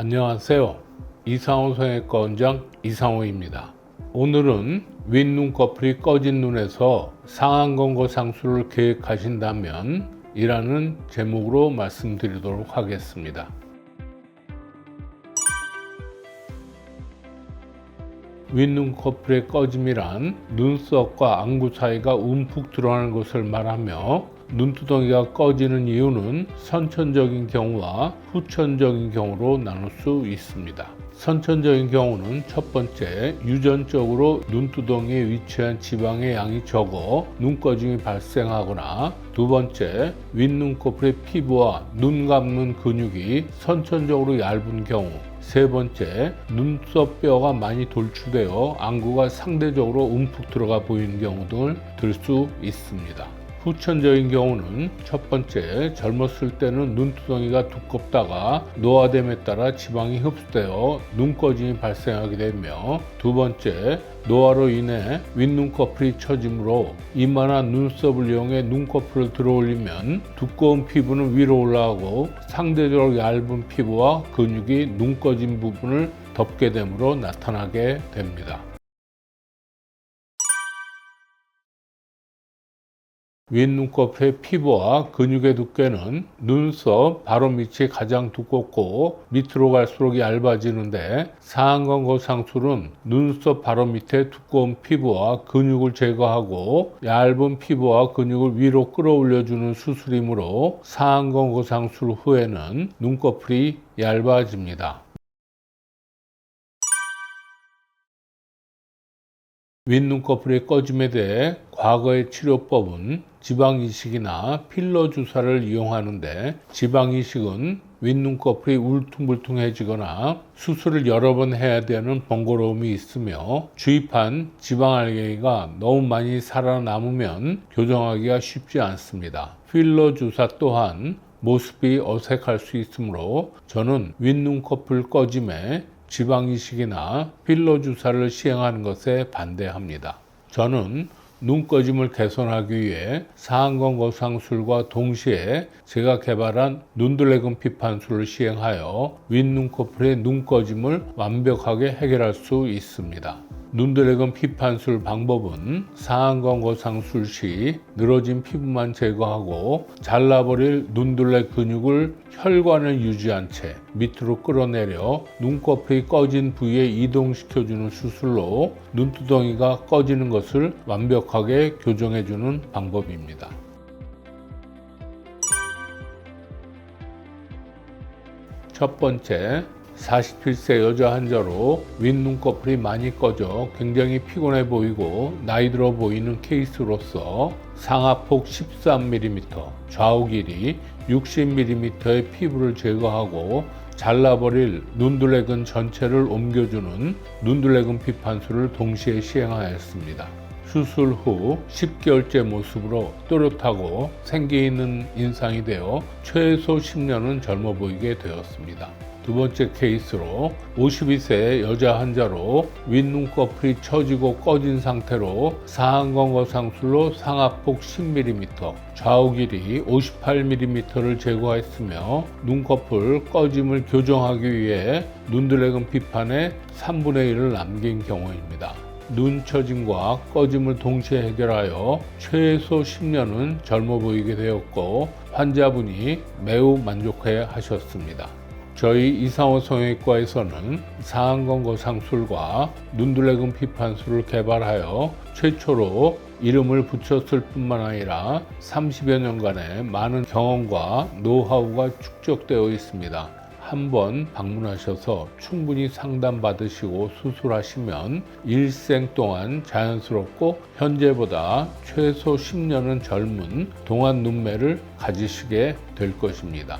안녕하세요. 이상호 성형외과 원장 이상호입니다. 오늘은 윗눈꺼풀이 꺼진 눈에서 상안검거 상수를 계획하신다면 이라는 제목으로 말씀드리도록 하겠습니다. 윗눈꺼풀의 꺼짐이란 눈썹과 안구 사이가 움푹 드러나는 것을 말하며 눈두덩이가 꺼지는 이유는 선천적인 경우와 후천적인 경우로 나눌 수 있습니다. 선천적인 경우는 첫 번째, 유전적으로 눈두덩이에 위치한 지방의 양이 적어 눈꺼짐이 발생하거나 두 번째, 윗눈꺼풀의 피부와 눈 감는 근육이 선천적으로 얇은 경우 세 번째, 눈썹 뼈가 많이 돌출되어 안구가 상대적으로 움푹 들어가 보이는 경우 등을 들 수 있습니다. 후천적인 경우는 첫 번째, 젊었을 때는 눈두덩이가 두껍다가 노화됨에 따라 지방이 흡수되어 눈꺼짐이 발생하게 되며 두 번째, 노화로 인해 윗눈꺼풀이 처짐으로 이만한 눈썹을 이용해 눈꺼풀을 들어 올리면 두꺼운 피부는 위로 올라가고 상대적으로 얇은 피부와 근육이 눈꺼짐 부분을 덮게 되므로 나타나게 됩니다. 윗눈꺼풀의 피부와 근육의 두께는 눈썹 바로 밑이 가장 두껍고 밑으로 갈수록 얇아지는데 상안검거 상술은 눈썹 바로 밑에 두꺼운 피부와 근육을 제거하고 얇은 피부와 근육을 위로 끌어올려주는 수술이므로 상안검거 상술 후에는 눈꺼풀이 얇아집니다. 윗눈꺼풀의 꺼짐에 대해 과거의 치료법은 지방이식이나 필러 주사를 이용하는데 지방이식은 윗눈꺼풀이 울퉁불퉁해지거나 수술을 여러 번 해야 되는 번거로움이 있으며 주입한 지방알갱이가 너무 많이 살아남으면 교정하기가 쉽지 않습니다. 필러 주사 또한 모습이 어색할 수 있으므로 저는 윗눈꺼풀 꺼짐에 지방이식이나 필러 주사를 시행하는 것에 반대합니다. 저는 눈꺼짐을 개선하기 위해 상안검거 상술과 동시에 제가 개발한 눈들레금 피판술을 시행하여 윗눈꺼풀의 눈꺼짐을 완벽하게 해결할 수 있습니다. 눈드래곤 피판술 방법은 상안검거 상술 시 늘어진 피부만 제거하고 잘라버릴 눈둘레 근육을 혈관을 유지한 채 밑으로 끌어내려 눈꺼풀이 꺼진 부위에 이동시켜주는 수술로 눈두덩이가 꺼지는 것을 완벽하게 교정해주는 방법입니다. 첫 번째, 47세 여자 환자로 윗눈꺼풀이 많이 꺼져 굉장히 피곤해 보이고 나이 들어 보이는 케이스로서 상하폭 13mm, 좌우 길이 60mm의 피부를 제거하고 잘라버릴 눈둘레근 전체를 옮겨주는 눈둘레근 피판술을 동시에 시행하였습니다. 수술 후 10개월째 모습으로 또렷하고 생기 있는 인상이 되어 최소 10년은 젊어 보이게 되었습니다. 두 번째 케이스로 52세 여자 환자로 윗눈꺼풀이 처지고 꺼진 상태로 상안검거 상술로 상하폭 10mm, 좌우 길이 58mm를 제거했으며 눈꺼풀 꺼짐을 교정하기 위해 눈드래곤 피판에 3분의 1을 남긴 경우입니다. 눈 처짐과 꺼짐을 동시에 해결하여 최소 10년은 젊어 보이게 되었고 환자분이 매우 만족해 하셨습니다. 저희 이상호 성형외과에서는 상안검거 상술과 눈둘레금 피판술을 개발하여 최초로 이름을 붙였을 뿐만 아니라 30여 년간의 많은 경험과 노하우가 축적되어 있습니다. 한번 방문하셔서 충분히 상담받으시고 수술하시면 일생 동안 자연스럽고 현재보다 최소 10년은 젊은 동안 눈매를 가지시게 될 것입니다.